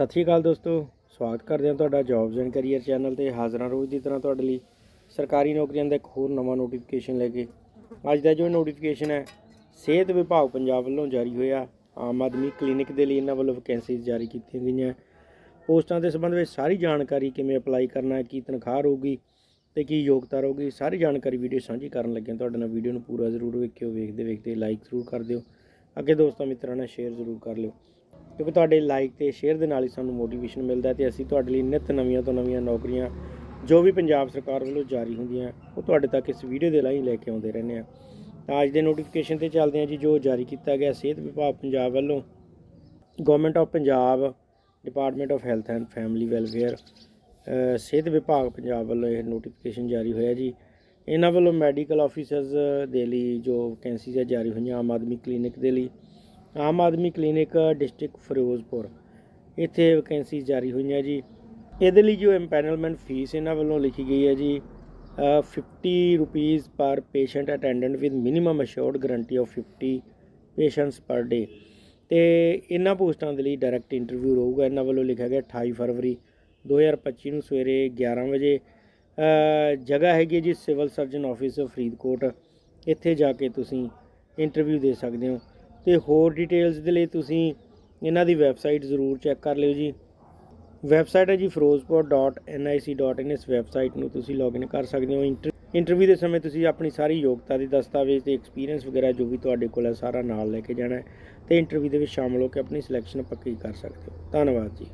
ਸਤਿ ਸ਼੍ਰੀ ਅਕਾਲ ਦੋਸਤੋ, ਸਵਾਗਤ ਕਰਦੇ ਹਾਂ ਤੁਹਾਡਾ ਜੌਬਸ ਐਂਡ ਕੈਰੀਅਰ ਚੈਨਲ ਤੇ ਹਾਜ਼ਰਾਂ ਰੋਜ਼ ਦੀ ਤਰ੍ਹਾਂ ਤੁਹਾਡੇ ਲਈ ਸਰਕਾਰੀ ਨੌਕਰੀਆਂ ਦਾ ਇੱਕ ਹੋਰ ਨਵਾਂ ਨੋਟੀਫਿਕੇਸ਼ਨ ਲੈ ਕੇ। ਅੱਜ ਦਾ ਜੋ ਨੋਟੀਫਿਕੇਸ਼ਨ ਹੈ, ਸਿਹਤ ਵਿਭਾਗ ਪੰਜਾਬ ਵੱਲੋਂ ਜਾਰੀ ਹੋਇਆ। ਆਮ ਆਦਮੀ ਕਲੀਨਿਕ ਦੇ ਲਈ ਇਹਨਾਂ ਵੱਲੋਂ ਵੈਕੈਂਸੀਜ਼ ਜਾਰੀ ਕੀਤੀਆਂ ਗਈਆਂ। ਪੋਸਟਾਂ ਦੇ ਸੰਬੰਧ ਵਿੱਚ ਸਾਰੀ ਜਾਣਕਾਰੀ ਕਿਵੇਂ ਅਪਲਾਈ ਕਰਨਾ ਹੈ, ਕੀ ਤਨਖਾਹ ਰਹੂਗੀ ਤੇ ਕੀ ਯੋਗਤਾ ਰਹੂਗੀ, ਸਾਰੀ ਜਾਣਕਾਰੀ ਵੀਡੀਓ ਸਾਂਝੀ ਕਰਨ ਲੱਗੇ ਤੁਹਾਡੇ ਨਾਲ ਵੀਡੀਓ ਨੂੰ ਪੂਰਾ ਜ਼ਰੂਰ ਵੇਖਿਓ ਵੇਖਦੇ ਵੇਖਦੇ ਲਾਈਕ ਜ਼ਰੂਰ ਕਰ ਦਿਓ। ਅੱਗੇ ਦੋਸਤਾਂ ਮਿੱਤਰਾਂ ਨਾਲ ਸ਼ੇਅਰ ਜ਼ਰੂਰ ਕਰ ਲਿਓ। ਕਿਉਂਕਿ ਤੁਹਾਡੇ ਲਾਈਕ ਤੇ ਸ਼ੇਅਰ ਦੇ ਨਾਲ ਹੀ ਸਾਨੂੰ ਮੋਟੀਵੇਸ਼ਨ ਮਿਲਦਾ ਹੈ ਤੇ ਅਸੀਂ ਤੁਹਾਡੇ ਲਈ ਨਿਤ ਨਵੀਆਂ ਤੋਂ ਨਵੀਆਂ ਨੌਕਰੀਆਂ, ਜੋ ਵੀ ਪੰਜਾਬ ਸਰਕਾਰ ਵੱਲੋਂ ਜਾਰੀ ਹੁੰਦੀਆਂ, ਉਹ ਤੁਹਾਡੇ ਤੱਕ ਇਸ ਵੀਡੀਓ ਦੇ ਰਾਹੀਂ ਲੈ ਕੇ ਆਉਂਦੇ ਰਹਿੰਦੇ ਆ ਤਾਂ ਅੱਜ ਦੇ ਨੋਟੀਫਿਕੇਸ਼ਨ ਤੇ ਚੱਲਦੇ ਹਾਂ ਜੀ, ਜੋ ਜਾਰੀ ਕੀਤਾ ਗਿਆ ਸਿਹਤ ਵਿਭਾਗ ਪੰਜਾਬ ਵੱਲੋਂ government of Punjab department of health and family welfare ਸਿਹਤ ਵਿਭਾਗ ਪੰਜਾਬ ਵੱਲੋਂ ਇਹ ਨੋਟੀਫਿਕੇਸ਼ਨ ਜਾਰੀ ਹੋਇਆ ਜੀ। ਇਹਨਾਂ ਵੱਲੋਂ ਮੈਡੀਕਲ ਆਫੀਸਰਸ ਦੇ ਲਈ ਜੋ ਵੈਕੈਂਸੀਜ਼ ਜਾਰੀ ਹੋਈਆਂ ਆਮ ਆਦਮੀ ਕਲੀਨਿਕ ਦੇ ਲਈ। Aam Aadmi clinic district Ferozepur. ਇੱਥੇ ਵੈਕੈਂਸੀ ਜਾਰੀ ਹੋਈਆਂ ਜੀ। ਇਹਦੇ ਲਈ ਜੋ ਐਮਪੈਨਲਮੈਂਟ ਫੀਸ ਇਹਨਾਂ ਵੱਲੋਂ ਲਿਖੀ ਗਈ ਹੈ ਜੀ uh, 50 rupees per patient attendant with minimum assured guarantee of 50 patients per day ਤੇ ਇਹਨਾਂ ਪੋਸਟਾਂ ਦੇ ਲਈ ਡਾਇਰੈਕਟ ਇੰਟਰਵਿਊ ਰਹੂਗਾ। ਇਹਨਾਂ ਵੱਲੋਂ ਲਿਖਿਆ ਗਿਆ 28 ਫਰਵਰੀ 2025 ਨੂੰ ਸਵੇਰੇ 11 ਵਜੇ। ਜਗ੍ਹਾ ਹੈਗੀ ਹੈ ਜੀ ਸਿਵਲ ਸਰਜਨ ਆਫਿਸ ਫਰੀਦਕੋਟ। ਇੱਥੇ ਜਾ ਕੇ ਤੁਸੀਂ ਇੰਟਰਵਿਊ ਦੇ ਸਕਦੇ ਹੋ। ਤੇ ਹੋਰ ਡਿਟੇਲਸ ਦੇ ਲਈ ਤੁਸੀਂ ਇਹਨਾਂ ਦੀ ਵੈਬਸਾਈਟ ਜ਼ਰੂਰ ਚੈੱਕ ਕਰ ਲਿਓ ਜੀ। ਵੈਬਸਾਈਟ ਹੈ ਜੀ ਫਿਰੋਜ਼ਪੁਰ.nic.in ਇਸ ਵੈਬਸਾਈਟ ਨੂੰ ਤੁਸੀਂ ਲੌਗਇਨ ਕਰ ਸਕਦੇ ਹੋ। ਇੰਟਰ- ਇੰਟਰਵਿਊ ਦੇ ਸਮੇਂ ਤੁਸੀਂ ਆਪਣੀ ਸਾਰੀ ਯੋਗਤਾ ਦੇ ਦਸਤਾਵੇਜ਼ ਤੇ ਐਕਸਪੀਰੀਅੰਸ ਵਗੈਰਾ ਜੋ ਵੀ ਤੁਹਾਡੇ ਕੋਲ ਹੈ ਸਾਰਾ ਨਾਲ ਲੈ ਕੇ ਜਾਣਾ ਹੈ ਤੇ ਇੰਟਰਵਿਊ ਦੇ ਵਿੱਚ ਸ਼ਾਮਲ ਹੋ ਕੇ ਆਪਣੀ ਸਿਲੈਕਸ਼ਨ ਪੱਕੀ ਕਰ ਸਕਦੇ ਹੋ। ਧੰਨਵਾਦ ਜੀ।